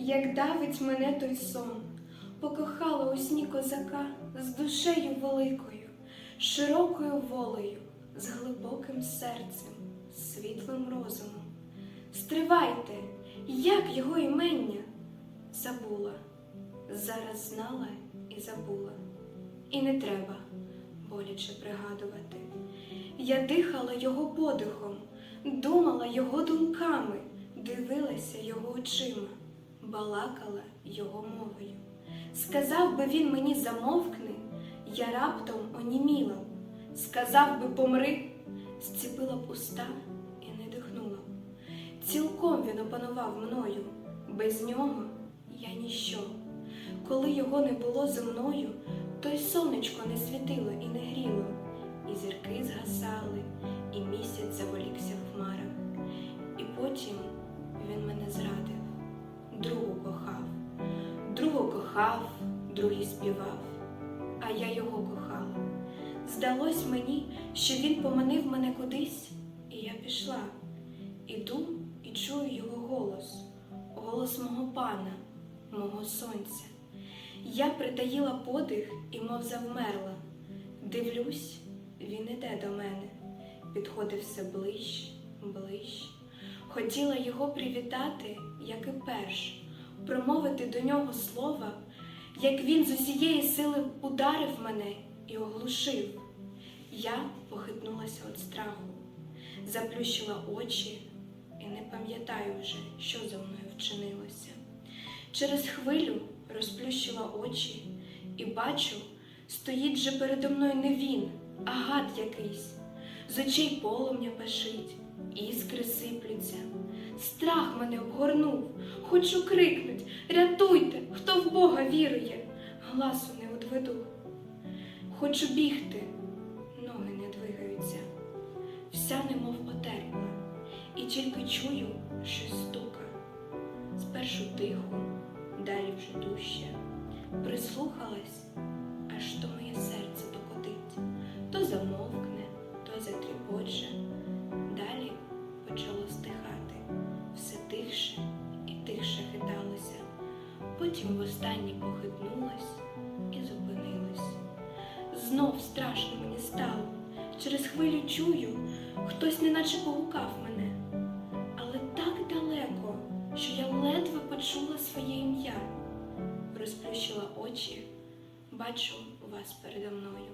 як давить мене той сон, покохала у сні козака з душею великою, широкою волею, з глибоким серцем, світлим розумом. Стривайте, як його імення забула, зараз знала і забула. І не треба боляче пригадувати. Я дихала його подихом, думала його думками, дивилася його очима, балакала його мовою. Сказав би він мені замовкни, я раптом оніміла, сказав би помри, зціпила б уста і не дихнула. Цілком він опанував мною, без нього я ніщо. Коли його не було зі мною, то й сонечко не світило і не гріло, і зірки згасали, і місяць заволікся кохав, другий співав, а я його кохала. Здалось мені, що він поманив мене кудись, і я пішла. Іду і чую його голос, голос мого пана, мого сонця. Я притаїла подих і мов завмерла. Дивлюсь, він іде до мене, підходив все ближче, ближче. Хотіла його привітати, як і перш, промовити до нього слова, як він з усієї сили ударив мене і оглушив. Я похитнулася від страху, заплющила очі і не пам'ятаю вже, що зо мною вчинилося. Через хвилю розплющила очі і бачу, стоїть же передо мною не він, а гад якийсь. З очей полум'я пашить, іскри сиплються. Страх мене обгорнув, хочу крикнуть Рятуйте, хто в Бога вірує, гласу не одведу. Хочу бігти, ноги не двигаються, вся немов потерпла, і тільки чую щось стука. Спершу тихо, далі вже дужче. Прислухалась, аж то моє серце докотить, то замовкне, то затріпоче. Потім востаннє похитнулась і зупинилась. Знов страшно мені стало. Через хвилю чую, хтось неначе погукав мене, але так далеко, що я ледве почула своє ім'я. Розплющила очі, бачу вас передо мною.